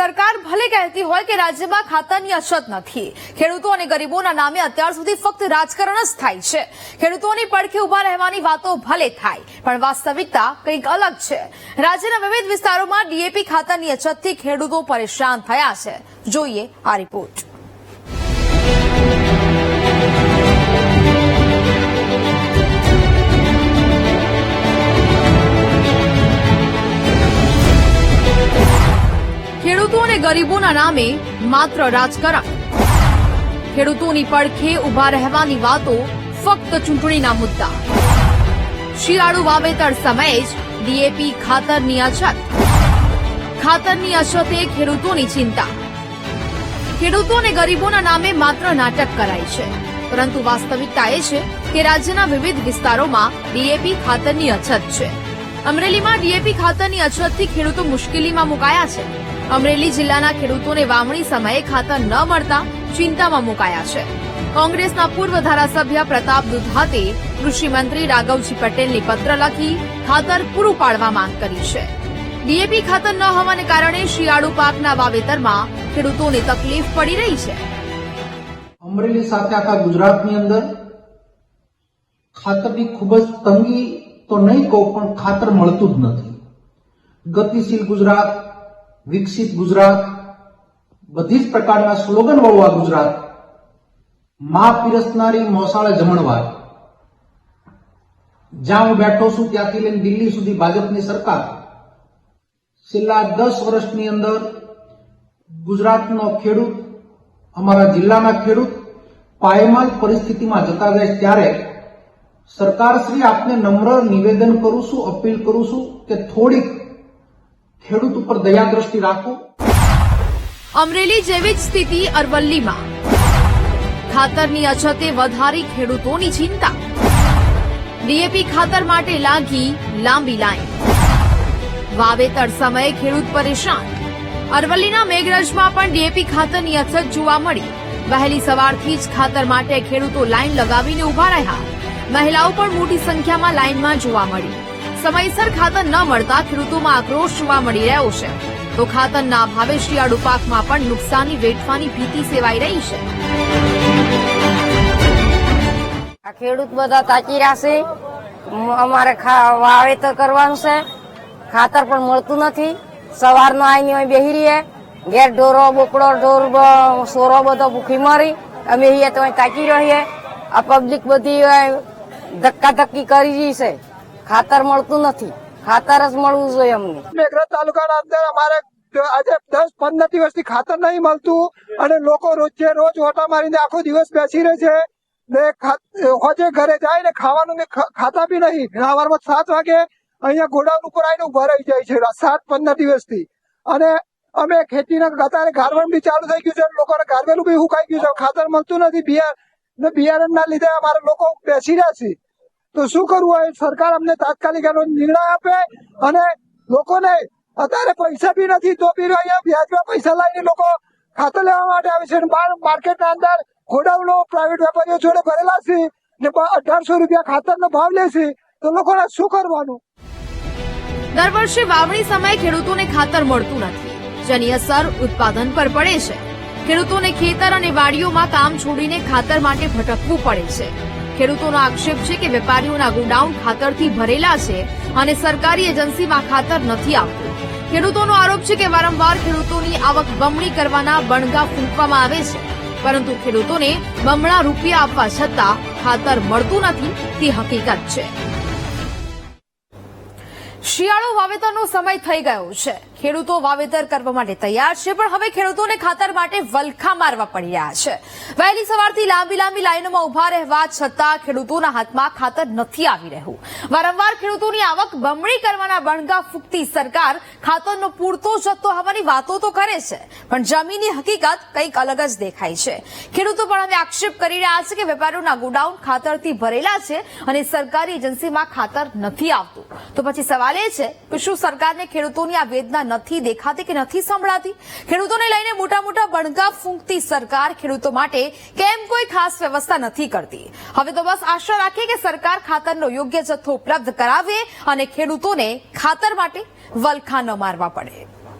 સરકાર ભલે કહેતી હોય કે રાજ્યમાં ખાતાની અછત નથી. ખેડૂતો અને ગરીબોના નામે અત્યાર સુધી ફક્ત રાજકારણ જ થાય છે. ખેડૂતોની પડખે ઊભા રહેવાની વાતો ભલે થાય, પણ વાસ્તવિકતા કંઈક અલગ છે. રાજ્યના વિવિધ વિસ્તારોમાં ડીએપી ખાતાની અછતથી ખેડૂતો પરેશાન થયા છે. જોઈએ આ રિપોર્ટ. ખેડૂતો અને ગરીબોના નામે માત્ર રાજકારણ. ખેડૂતોની પડખે ઊભા રહેવાની વાતો ફક્ત ચૂંટણીના મુદ્દા. શિયાળુ વાવેતર સમયે જ ડીએપી ખાતરની અછત. ખાતરની અછતે ખેડૂતોની ચિંતા. ખેડૂતો અને ગરીબોના નામે માત્ર નાટક કરાય છે. પરંતુ વાસ્તવિકતા એ છે કે રાજ્યના વિવિધ વિસ્તારોમાં ડીએપી ખાતરની અછત છે. અમરેલીમાં ડીએપી ખાતરની અછતથી ખેડૂતો મુશ્કેલીમાં મુકાયા છે. અમરેલી જિલ્લાના ખેડૂતોને વાવણી સમયે ખાતર ન મળતા ચિંતામાં મુકાયા છે. કોંગ્રેસના પૂર્વ ધારાસભ્ય પ્રતાપ દુધાતે કૃષિમંત્રી રાઘવજી પટેલને પત્ર લખી ખાતર પૂરું પાડવા માંગ કરી છે. ડીએપી ખાતર ન હોવાને કારણે શિયાળુ પાકના વાવેતરમાં ખેડૂતોને તકલીફ પડી રહી છે. અમરેલી સાથે આખા ગુજરાતની અંદર ખાતરની ખૂબ જ તંગી તો નહીં કહું પણ ખાતર મળતું જ નથી. ગતિશીલ ગુજરાત વિકસિત ગુજરાત, બધી જ પ્રકારના સ્લોગન વાળું આ ગુજરાત, મા પીરસનારી મોસાળે જમણવાર જ્યાં હું બેઠો છું ત્યાંથી લઈને દિલ્હી સુધી ભાજપની સરકાર. છેલ્લા દસ વર્ષની અંદર ગુજરાતનો ખેડૂત, અમારા જિલ્લાના ખેડૂત, પાયમાલ પરિસ્થિતિમાં જતા જાય ત્યારે સરકારશ્રી આપને નમ્ર નિવેદન કરું છું, અપીલ કરું છું કે થોડીક ખેડૂત ઉપર દયા દ્રષ્ટિ રાખો. અમરેલી જેવી જ સ્થિતિ અરવલ્લીમાં. ખાતરની અછતે વધારી ખેડૂતોની ચિંતા. ડીએપી ખાતર માટે લાગી લાંબી લાઈન. વાવેતર સમયે ખેડૂત પરેશાન. અરવલ્લીના મેઘરજમાં પણ ડીએપી ખાતરની અછત જોવા મળી. વહેલી સવારથી જ ખાતર માટે ખેડૂતો લાઈન લગાવીને ઊભા રહ્યા. મહિલાઓ પણ મોટી સંખ્યામાં લાઈનમાં જોવા મળી. સમયસર ખાતર ન મળતા ખેડૂતોમાં આક્રોશ જોવા મળી રહ્યો છે. તો ખાતરના ભાવે શિયાળુ પાકમાં પણ નુકસાની વેઠવાની ભીતિ સેવાઈ રહી છે. આ ખેડૂત બધા તાકી રહ્યા અમારે વાવેતર કરવાનું છે. ખાતર પણ મળતું નથી. સવારનો આવીને અહીં બેહી રહીએ. ઘેર ઢોરો, બોકડો, ઢોર સોરો બધો ભૂખી મરી. અમે અહીંયા તો તાકી રહીએ. આ પબ્લિક બધી ધક્કા ધક્કી કરી રહી છે. ખાતર મળતું નથી. ખાતર જ મળવું જોઈએ અમને. મેઘરજ તાલુકાના અંદર અમારે આજે દસ પંદર દિવસથી ખાતર નહીં મળતું અને લોકો રોજે રોજ ઓટા મારીને આખો દિવસ બેસી રહે છે ને હોજે ઘરે જાય ને ખાવાનું ને ખાતા બી નહીં. સવારમાં સાત વાગે અહીંયા ગોડાઉન ઉપર આવીને ઊભા રહી જાય છે સાત પંદર દિવસથી. અને અમે ખેતીના અત્યારે ગારવણ બી ચાલુ થઈ ગયું છે લોકોને ગારવેલું બી હુકાઈ ગયું છે. ખાતર મળતું નથી. બિયાર ને બિયારણના લીધે અમારા લોકો બેસી રહ્યા છે. તો શું કરવું? હોય સરકાર અમને તાત્કાલિક એનો નિર્ણય આપે અને લોકોને અત્યારે પૈસા બી નથી, તો બી અહીંયા વ્યાજમાં પૈસા લાવીને લોકો ખાતર લેવા માટે આવે છે. માર્કેટના અંદર ગોડાઉનો, પ્રાઇવેટ વેપારીઓ જોડે ભરેલા છે ને અઢારસો રૂપિયા ખાતરનો ભાવ લે છે. તો લોકોને શું કરવાનું? દર વર્ષે વાવણી સમયે ખેડૂતોને ખાતર મળતું નથી, જેની અસર ઉત્પાદન પર પડે છે. ખેડૂતોને ખેતર અને વાડીઓમાં કામ છોડીને ખાતર માટે ભટકવું પડે છે. ખેડૂતોનો આક્ષેપ છે કે વેપારીઓના ગોડાઉન ખાતરથી ભરેલા છે અને સરકારી એજન્સીમાં ખાતર નથી આપતું. ખેડૂતોનો આરોપ છે કે વારંવાર ખેડૂતોની આવક બમણી કરવાના બણગા ફૂંકવામાં આવે છે. પરંતુ ખેડૂતોને બમણા રૂપિયા આપવા છતાં ખાતર મળતું નથી, તે હકીકત છે. શિયાળો વાવેતરનો સમય થઈ ગયો છે. ખેડૂતો વાવેતર કરવા માટે તૈયાર છે, પણ હવે ખેડૂતોને ખાતર માટે વલખા મારવા પડી રહ્યા છે. વહેલી સવારથી લાંબી લાંબી લાઈનોમાં ઊભા રહેવા છતાં ખેડૂતોના હાથમાં ખાતર નથી આવી રહ્યું. વારંવાર ખેડૂતોની આવક બમણી કરવાના બણગા ફૂંકતી સરકાર ખાતરનો પૂરતો જથ્થો હવાની વાતો તો કરે છે, પણ જમીનની હકીકત કંઈક અલગ જ દેખાય છે. ખેડૂતો પણ હવે આક્ષેપ કરી રહ્યા છે કે વેપારીઓના ગોડાઉન ખાતરથી ભરેલા છે અને સરકારી એજન્સીમાં ખાતર નથી આવતું. તો પછી સવાલ એ છે કે શું સરકારને ખેડૂતોની આ વેદના નથી દેખાતી કે નથી સંભળાતી? ખેડૂતોને લઈને મોટા મોટા બણગા ફૂંકતી સરકાર ખેડૂતો માટે કેમ કોઈ ખાસ વ્યવસ્થા નથી કરતી? હવે તો બસ આશા રાખીએ કે સરકાર ખાતરનો યોગ્ય જથ્થો ઉપલબ્ધ કરાવે અને ખેડૂતોને ખાતર માટે વલખા ન મારવા પડે.